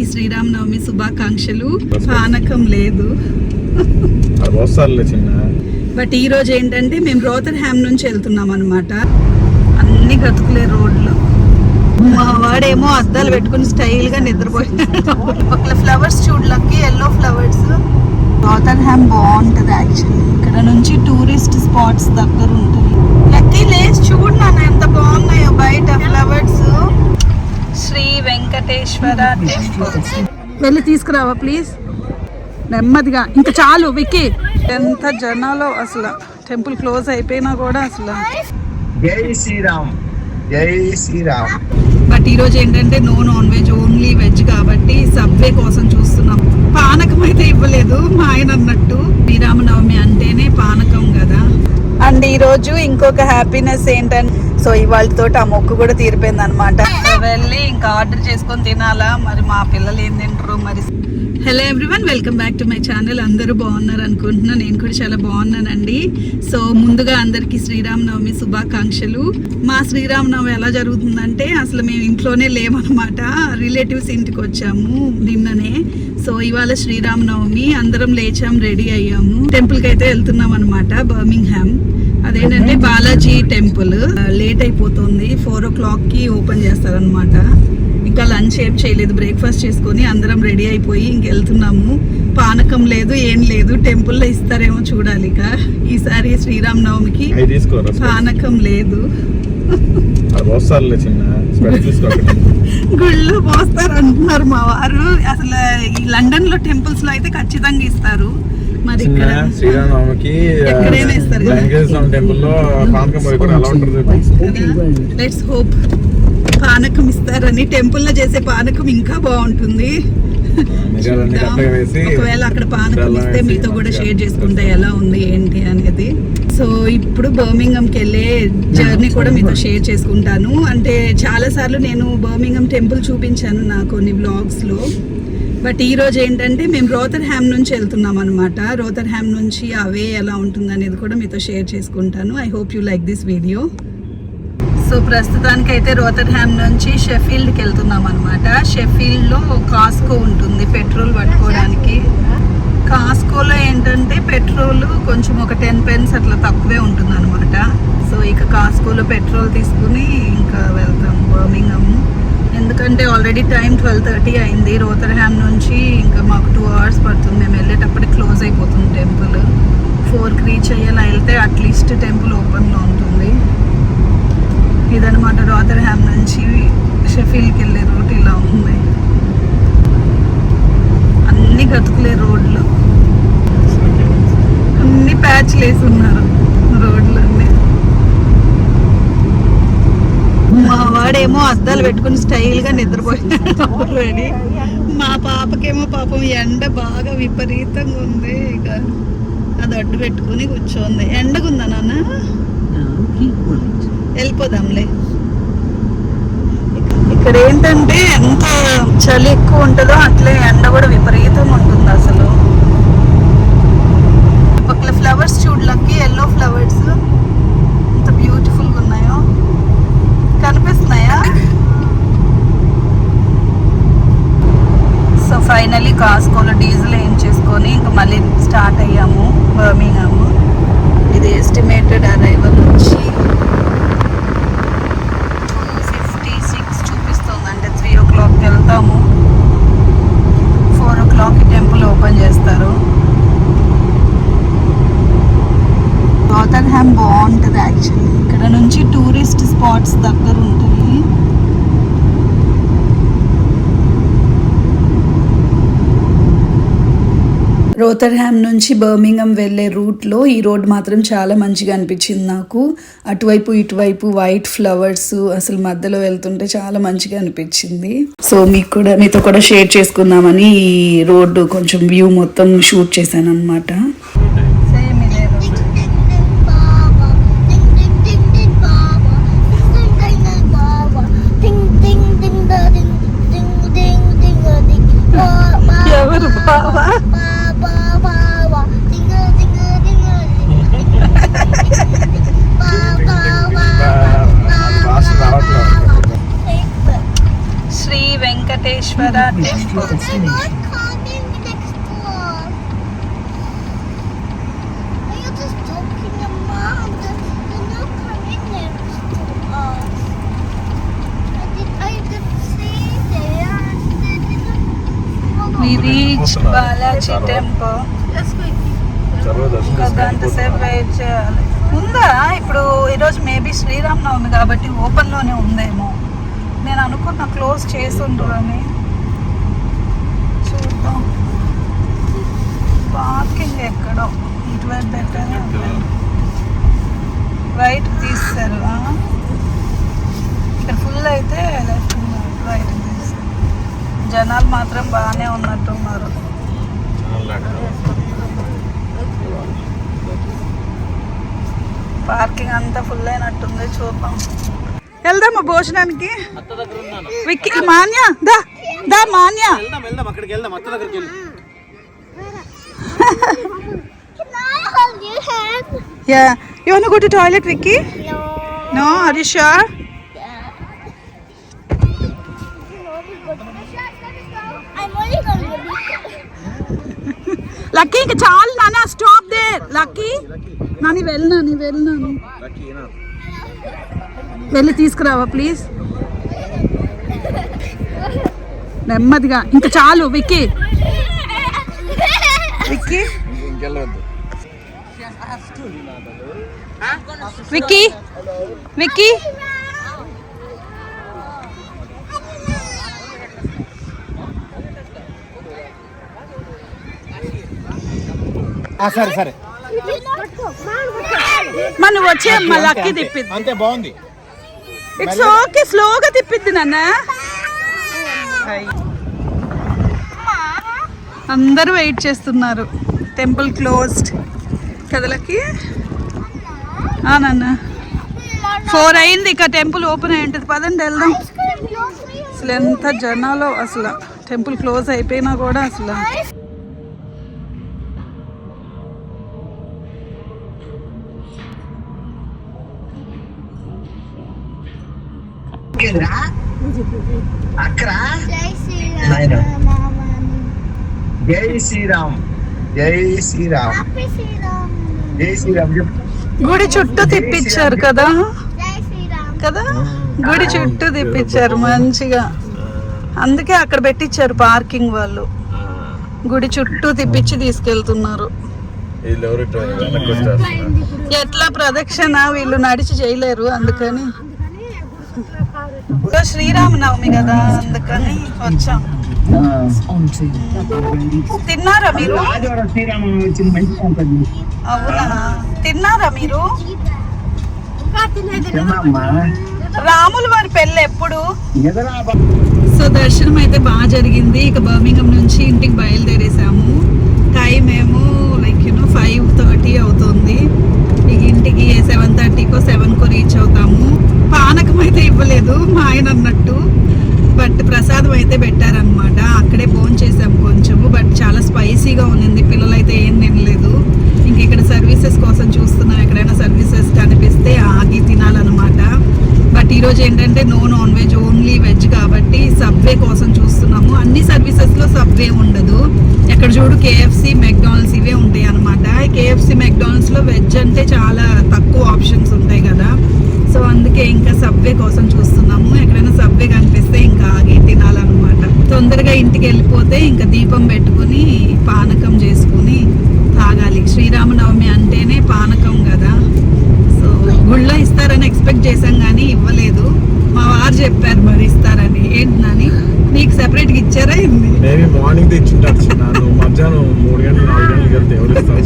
ఈ శ్రీరామనవమి శుభాకాంక్షలు. పానకం లేదు. బట్ ఈ రోజు ఏంటంటే మేము రోతర్ హ్యామ్ నుంచి వెళ్తున్నాం అనమాట అన్ని గతుకులే రోడ్లు. మా వాడేమో అద్దాలు పెట్టుకుని స్టైల్గా నిద్రపోయినాడు. ఒకళ్ళ ఫ్లవర్స్ చూడలకి ఎల్లో ఫ్లవర్స్. రోతర్ హ్యామ్ బాగుంటది యాక్చువల్లీ ఇక్కడ నుంచి టూరిస్ట్ స్పాట్స్ దగ్గర ఉంటుంది. లక్కీ లేస్ చూడు నాన్న ఎంత బాగున్నాయో బయట ఫ్లవర్స్ శ్రీ వెంకటేశ్వర టెంపుల్ వెళ్ళి తీసుకురావా ప్లీజ్ నెమ్మదిగా. ఇంకా చాలు విక్కీ. ఎంత జనాలు అసలు. టెంపుల్ క్లోజ్ అయిపోయినా కూడా అసలు. జై శ్రీరామ్. జై శ్రీరామ్. బట్ ఈ రోజు ఏంటంటే no non veg only veg కాబట్టి సబ్వే కోసం చూస్తున్నాం. పానకం అయితే ఇవ్వలేదు మా ఆయన అన్నట్టు. శ్రీరామనవమి అంటేనే పానకం కదా. అండ్ ఈ రోజు ఇంకొక హ్యాపీనెస్ ఏంటంటే సో ఇవాళతో ఆ మొక్కు కూడా తీరిపోయింది అనమాట వెళ్ళి ఇంకా ఆర్డర్ చేసుకొని తినాలా? మరి మా పిల్లలు ఏం తింటారు? మరి hello everyone welcome back to my channel అందరూ బాగున్నారు అనుకుంటున్నా. నేను కూడా చాలా బాగున్నానండి. సో ముందుగా అందరికీ శ్రీరామనవమి శుభాకాంక్షలు. మా శ్రీరామనవమి ఎలా జరుగుతుందంటే అసలు మేము ఇంట్లోనే లేమన్నమాట రిలేటివ్స్ ఇంటికి వచ్చాము నిన్ననే. సో ఇవాళ శ్రీరామనవమి అందరం లేచాం రెడీ అయ్యాము. టెంపుల్కి అయితే వెళ్తున్నాం అనమాట బర్మింగ్ హ్యామ్ అదేంటంటే బాలాజీ టెంపుల్ లేట్ అయిపోతుంది. ఫోర్ ఓ క్లాక్కి ఓపెన్ చేస్తారనమాట ఇంకా లంచ్ ఏం చేయలేదు. బ్రేక్ఫాస్ట్ చేసుకొని అందరం రెడీ అయిపోయి ఇంకెళ్తున్నాము పానకం లేదు ఏం లేదు. టెంపుల్లో ఇస్తారేమో చూడాలి ఇక. ఈసారి శ్రీరామ్ నవమికి అవి తీసుకోరా పానకం లేదు. గుళ్ళో పోస్తారు అంటున్నారు మా వారు. అసలు ఈ లండన్లో టెంపుల్స్లో అయితే ఖచ్చితంగా ఇస్తారు. శ్రీరామనవమికి. వెంకటేశ్వర టెంపుల్లో పానకం పోయి కూడా ఎలా ఉంటుంది లెట్స్ హోప్ పానకం ఇస్తారని టెంపుల్లో చేసే పానకం ఇంకా బాగుంటుంది. ఒకవేళ అక్కడ పానకం ఇస్తే మీతో కూడా షేర్ చేసుకుంటే ఎలా ఉంది ఏంటి అనేది. సో ఇప్పుడు బర్మింగంకి వెళ్ళే జర్నీ కూడా మీతో షేర్ చేసుకుంటాను. అంటే చాలా సార్లు నేను బర్మింగం టెంపుల్ చూపించాను నా కొన్ని బ్లాగ్స్లో. బట్ ఈరోజు ఏంటంటే మేము రోతర్ హ్యామ్ నుంచి వెళ్తున్నాం అనమాట రోతర్ హ్యామ్ నుంచి అవే ఎలా ఉంటుంది అనేది కూడా మీతో షేర్ చేసుకుంటాను. I hope you like this video so ప్రస్తుతానికి అయితే రోతర్ హ్యామ్ నుంచి షెఫీల్డ్కి వెళ్తున్నాం అనమాట షెఫీల్డ్లో కాస్కో ఉంటుంది పెట్రోల్ పట్టుకోవడానికి. కాస్కోలో ఏంటంటే పెట్రోల్ కొంచెం ఒక టెన్ పెన్స్ అట్లా తక్కువే ఉంటుంది అనమాట సో ఇక కాస్కోలో పెట్రోల్ తీసుకుని ఇంకా వెళ్తాం బర్మింగమ్. ఎందుకంటే ఆల్రెడీ టైం ట్వెల్వ్ థర్టీ అయింది. రోతర్హామ్ నుంచి ఇంకా మాకు టూ అవర్స్ పడుతుంది. మేము వెళ్ళేటప్పటికి క్లోజ్ అయిపోతుంది టెంపుల్ ఫోర్కి రీచ్ అయ్యేలా వెళ్తే అట్లీస్ట్ టెంపుల్ ఓపెన్లో ఉంటుంది. ఇదనమాట రోతర్హామ్ నుంచి షెఫీల్డ్కి వెళ్ళే రూట్ ఇలా ఉంది. అన్నీ గతుకులే రోడ్లు. అన్ని ప్యాచ్లు వేసి ఉన్నారు రోడ్లన్నీ. మా వాడేమో అద్దాలు పెట్టుకుని స్టైల్గా నిద్రపోయాడు నిద్రపోయినాడు ఆల్రెడీ మా పాపకేమో పాపం ఎండ బాగా విపరీతంగా ఉంది. ఇక అది అడ్డు పెట్టుకుని కూర్చోంది. ఎండగుందా నాన్న? వెళ్ళిపోదాంలే. ఇక్కడ ఏంటంటే ఎంత చలి ఎక్కువ ఉంటుందో అట్లే ఎండ కూడా విపరీతంగా ఉంటుంది అసలు. పక్కన ఫ్లవర్స్ చూడలకి ఎల్లో ఫ్లవర్స్. కనిపిస్తున్నాయా? సో ఫైనలీ కాస్కోలో డీజిల్ ఏం చేసుకొని ఇంకా మళ్ళీ స్టార్ట్ అయ్యాము బర్మింగాము ఇది ఎస్టిమేటెడ్ అరైవల్ వచ్చి ఫిఫ్టీ సిక్స్ చూపిస్తుంది అంటే త్రీ ఓ క్లాక్కి వెళ్తాము. ఫోర్ ఓ క్లాక్కి టెంపుల్ ఓపెన్ చేస్తారు హ్యామ్ ఇక్కడ నుంచి టూరిస్ట్ స్పాట్స్ దగ్గర ఉంటుంది రోతర్హామ్ నుంచి బర్మింగం వెళ్ళే రూట్లో ఈ రోడ్ మాత్రం చాలా మంచిగా అనిపించింది నాకు. అటువైపు ఇటువైపు వైట్ ఫ్లవర్స్ అసలు మధ్యలో వెళ్తుంటే చాలా మంచిగా అనిపించింది. సో మీకు కూడా మీతో కూడా షేర్ చేసుకుందామని ఈ రోడ్డు కొంచెం వ్యూ మొత్తం షూట్ చేశాను అనమాట గంట సేపు వెయిట్ చేయాలి ఉందా? ఇప్పుడు ఈరోజు మేబీ శ్రీరామనవమి కాబట్టి ఓపెన్లోనే ఉందేమో. నేను అనుకున్న క్లోజ్ చేసి ఉండరు అని చూద్దాం పార్కింగ్ ఎక్కడో? ఇటువైపు బెటర్ రైట్ తీస్తారు? ఇక్కడ ఫుల్ అయితే లెఫ్ట్ రైట్ తీస్తారు జనాలు మాత్రం బాగానే ఉన్నట్టున్నారు. పార్కింగ్ అంతా ఫుల్ అయినట్టుంది చూద్దాం. వెళ్దామా భోజనానికి? మాన్య దా దా మాన్య. వెళ్దాం వెళ్దాం అక్కడికి వెళ్దాం. అత్త దగ్గరికి hold your hand? Yeah you want go to toilet Vicky No. No are you sure I'm only going to be. Lucky ఇంకా చాలు నాన్న స్టాప్ దేర్ లక్కీ నాని వెళ్ళు నాని వెళ్ళు నాని. వెళ్ళి తీసుకురావా ప్లీజ్ నెమ్మదిగా. ఇంకా చాలు విక్కీ విక్కీ? ఇంకెళ్ళవద్దు విక్కీ? విక్కీ? సరే సరే. మన వచ్చే అమ్మ లక్కీ తిప్పిద్ది. అంతే బాగుంది. ఇట్స్ ఓకే స్లోగా తిప్పిద్ది నాన్న. అందరూ వెయిట్ చేస్తున్నారు. టెంపుల్ క్లోజ్డ్ కదలకి ఆ నాన్న. ఫోర్ అయింది ఇక టెంపుల్ ఓపెన్ అయి ఉంటుంది. పదండి వెళ్దాం. అసలు ఎంత జనాలో అసలు. టెంపుల్ క్లోజ్ అయిపోయినా కూడా అసలు. ఏందిరా? జై. శ్రీరామ్. జై శ్రీరామ్. జై శ్రీరామ్. గుడి చుట్టూ తిప్పించారు కదా? జై శ్రీరామ్. కదా? గుడి చుట్టూ తిప్పించారు మంచిగా. అందుకే అక్కడ పెట్టించారు పార్కింగ్ వాళ్ళు. గుడి చుట్టూ తిప్పించి తీసుకెళ్తున్నారు. ఎట్లా ప్రదక్షిణ? వీళ్ళు నడిచి చేయలేరు అందుకని. శ్రీరామనవమి కదా అందుకని వచ్చాం తిన్నారా మీరు? ఆదివారం శ్రీరామం వచ్చింది మంచి ఉంటుంది అవునా? తిన్నారా మీరు? రాముల వారి పెళ్ళి ఎప్పుడు? సో దర్శనం అయితే బాగా జరిగింది. ఇక బర్మింగం నుంచి ఇంటికి బయలుదేరేసాము. టైం ఏమో like you know five thirty అవుతుంది. ఇక ఇంటికి సెవెన్ థర్టీకో సెవెన్కో రీచ్ అవుతాము. పానకం అయితే ఇవ్వలేదు మా ఆయన అన్నట్టు. బట్ ప్రసాదం అయితే పెట్టారనమాట అక్కడే ఫోన్ చేసాము కొంచెము బట్ చాలా స్పైసీగా ఉన్నింది పిల్లలు అయితే ఏం తినలేదు. ఇంక ఇక్కడ సర్వీసెస్ కోసం చూస్తున్నాం ఎక్కడైనా సర్వీసెస్ కనిపిస్తే ఆగి తినాలన్నమాట. బట్ ఈరోజు ఏంటంటే no non veg only veg కాబట్టి సబ్వే కోసం చూస్తున్నాము. అన్ని సర్వీసెస్లో సబ్వే ఉండదు. ఎక్కడ చూడు కేఎఫ్సి మెక్డానల్డ్స్ ఇవే ఉంటాయి అనమాట కేఎఫ్సి మెక్డానల్డ్స్లో వెజ్ అంటే చాలా తక్కువ ఆప్షన్స్ ఉంటాయి కదా. సో అందుకే ఇంకా సబ్వే కోసం చూస్తున్నాము. ఎక్కడైనా సబ్వే కనిపిస్తే ఇంకా ఆగి తినాలన్నమాట. తొందరగా ఇంటికి వెళ్ళిపోతే ఇంకా దీపం పెట్టుకుని పానకం చేసుకుని తాగాలి. శ్రీరామనవమి అంటేనే పానకం కదా. సో గుళ్ళో ఇస్తారని ఎక్స్పెక్ట్ చేశాం కానీ ఇవ్వలేదు. మా వారు చెప్పారు మరి ఇస్తారని. ఏంటి నీకు నీకు సెపరేట్గా ఇచ్చారా ఏంది? మార్నింగ్ తెచ్చింటాను మధ్యాహ్నం మూడు గంటలు నాలుగు గంటలు ఎవరు ఇస్తారు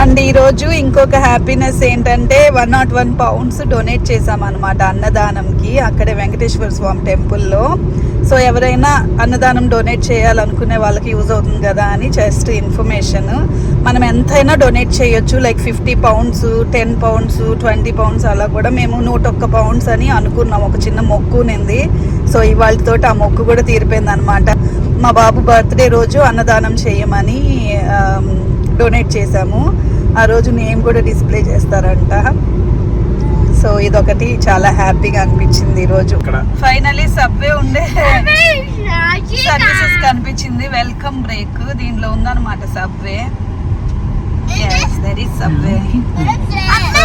అండ్ ఈరోజు ఇంకొక హ్యాపీనెస్ ఏంటంటే one not one pounds donate చేసామన్నమాట అన్నదానంకి అక్కడే వెంకటేశ్వర స్వామి టెంపుల్లో. సో ఎవరైనా అన్నదానం డొనేట్ చేయాలనుకునే వాళ్ళకి యూజ్ అవుతుంది కదా అని జస్ట్ ఇన్ఫర్మేషన్ మనం ఎంతైనా డొనేట్ చేయొచ్చు like fifty pounds ten pounds twenty pounds అలా కూడా మేము నూట ఒక్క పౌండ్స్ అని అనుకున్నాం. ఒక చిన్న మొక్కునింది సో ఇవాళతో ఆ మొక్కు కూడా తీరిపోయింది అనమాట మా బాబు బర్త్డే రోజు అన్నదానం చేయమని డొనేట్ చేశాము. ఆ రోజు నేమ్ కూడా డిస్ప్లే చేస్తారంట. సో ఇదొకటి చాలా హ్యాపీగా అనిపించింది ఈ రోజు. ఇక్కడ. ఫైనలీ సబ్వే ఉండే సర్వీసెస్ కనిపించింది. వెల్కమ్ బ్రేక్ దీనిలో ఉందన్నమాట సబ్వే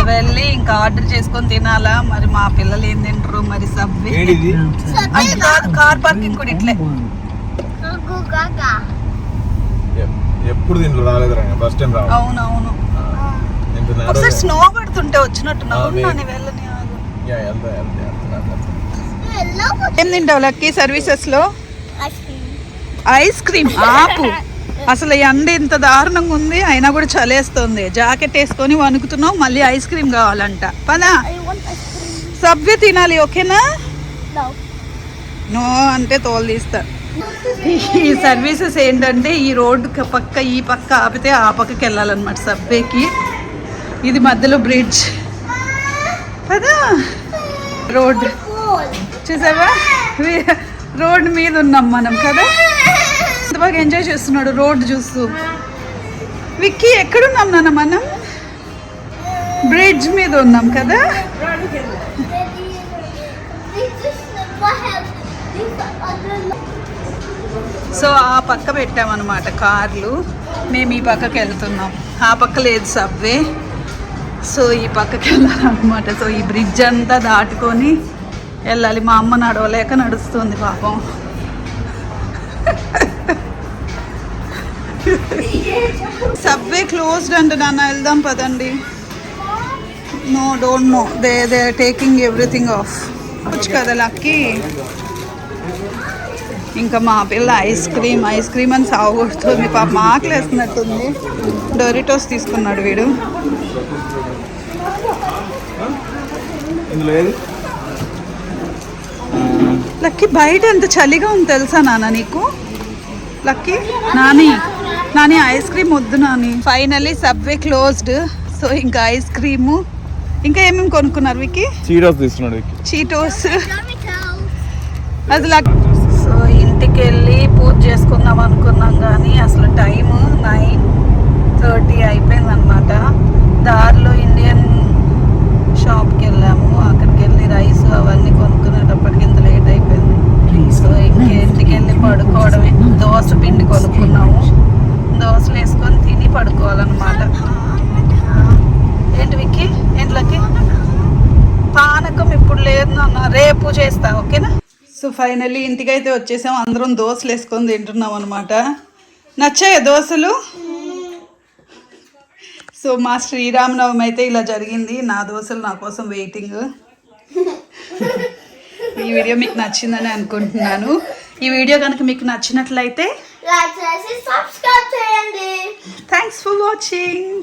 వెళ్ళి ఇంకా ఆర్డర్ చేసుకొని తినాలా? మరి మా పిల్లలు ఏం తింటారు? మరి సబ్వే అది కాదు కార్ పార్కింగ్ కూడా ఇట్లే. ఎప్పుడు దీంట్లో రాలేదు రంగ ఫస్ట్ టైం రావాలి అవునవును. ఒకసారి స్నో పడుతుంటే వచ్చినట్టు వెళ్ళని. ఏం తింటావు లక్కీ సర్వీసెస్లో? ఐస్ క్రీమ్ ఆపు. అసలు ఈ ఎండ ఇంత దారుణంగా ఉంది అయినా కూడా చలేస్తుంది. జాకెట్ వేసుకొని వణుకుతున్నావు మళ్ళీ ఐస్ క్రీమ్ కావాలంట. పదా. సబ్వే తినాలి ఓకేనా? నో అంటే తోలు తీస్తా. ఈ సర్వీసెస్ ఏంటంటే ఈ రోడ్డు పక్క ఈ పక్క ఆపితే ఆ పక్కకి వెళ్ళాలన్నమాట సబ్వేకి ఇది మధ్యలో బ్రిడ్జ్ కదా రోడ్ చూసావా రోడ్డు రోడ్ మీద ఉన్నాం మనం కదా ఎంత బాగా ఎంజాయ్ చేస్తున్నాడు రోడ్ చూస్తూ విక్కీ ఎక్కడున్నాం నాన్న మనం బ్రిడ్జ్ మీద ఉన్నాం కదా సో ఆ పక్క పెట్టామన్నమాట కార్లు. మేము ఈ పక్కకి వెళ్తున్నాం. ఆ పక్క లేదు సబ్వే. సో ఈ పక్కకి వెళ్ళాలన్నమాట. సో ఈ బ్రిడ్జ్ అంతా దాటుకొని వెళ్ళాలి. మా అమ్మ నడవలేక నడుస్తుంది పాపం. సబ్వే క్లోజ్డ్ అంట నాన్న. వెళ్దాం పదండి. No don't know they they taking everything off కదా లక్కీ ఇంకా మా పిల్ల ఐస్ క్రీమ్ ఐస్ క్రీమ్ అని సాగుకొడుతుంది పాప ఆకలి వేస్తున్నట్టుంది డొరిటోస్ తీసుకున్నాడు వీడు. లక్కీ బయట ఎంత చలిగా ఉంది తెలుసా నాన్న నీకు? Lucky Nani Nani ice cream వద్దు Nani. Finally Subway closed so ఇంకా ఐస్ క్రీము. ఇంకా ఏమేమి కొనుక్కున్నారు వికి చీరోస్ తీస్తున్నాడు విక్కీ. చీటోస్ అది లక్ సో ఇంటికి వెళ్ళి పూజ చేసుకుందాం అనుకున్నాం కానీ అసలు టైం నైన్ థర్టీ అయిపోయింది అనమాట దారిలో ఇండియన్ షాప్కి వెళ్ళాము అక్కడికి వెళ్ళి రైస్ అవన్నీ కొనుక్కునేటప్పటికి ఇంత లేట్ అయిపోయింది సో ఇంక ఇంటికి వెళ్ళి పడుకోవడమే దోశ పిండి కొనుక్కున్నాము దోశలు వేసుకొని తిని పడుకోవాలన్నమాట ఏంటి విక్కీ ఏంట్లకి పానకం ఇప్పుడు లేదు నాన్న రేపు చేస్తా ఓకేనా సో ఫైనల్లీ ఇంటికైతే వచ్చేసాం. అందరం దోశలు వేసుకొని తింటున్నాం అనమాట నచ్చాయా దోశలు సో మా శ్రీరామనవమి అయితే ఇలా జరిగింది. నా దోశలు నా కోసం వెయిటింగ్ ఈ వీడియో మీకు నచ్చిందని అనుకుంటున్నాను. ఈ వీడియో కనుక మీకు నచ్చినట్లయితే థ్యాంక్స్ ఫర్ వాచింగ్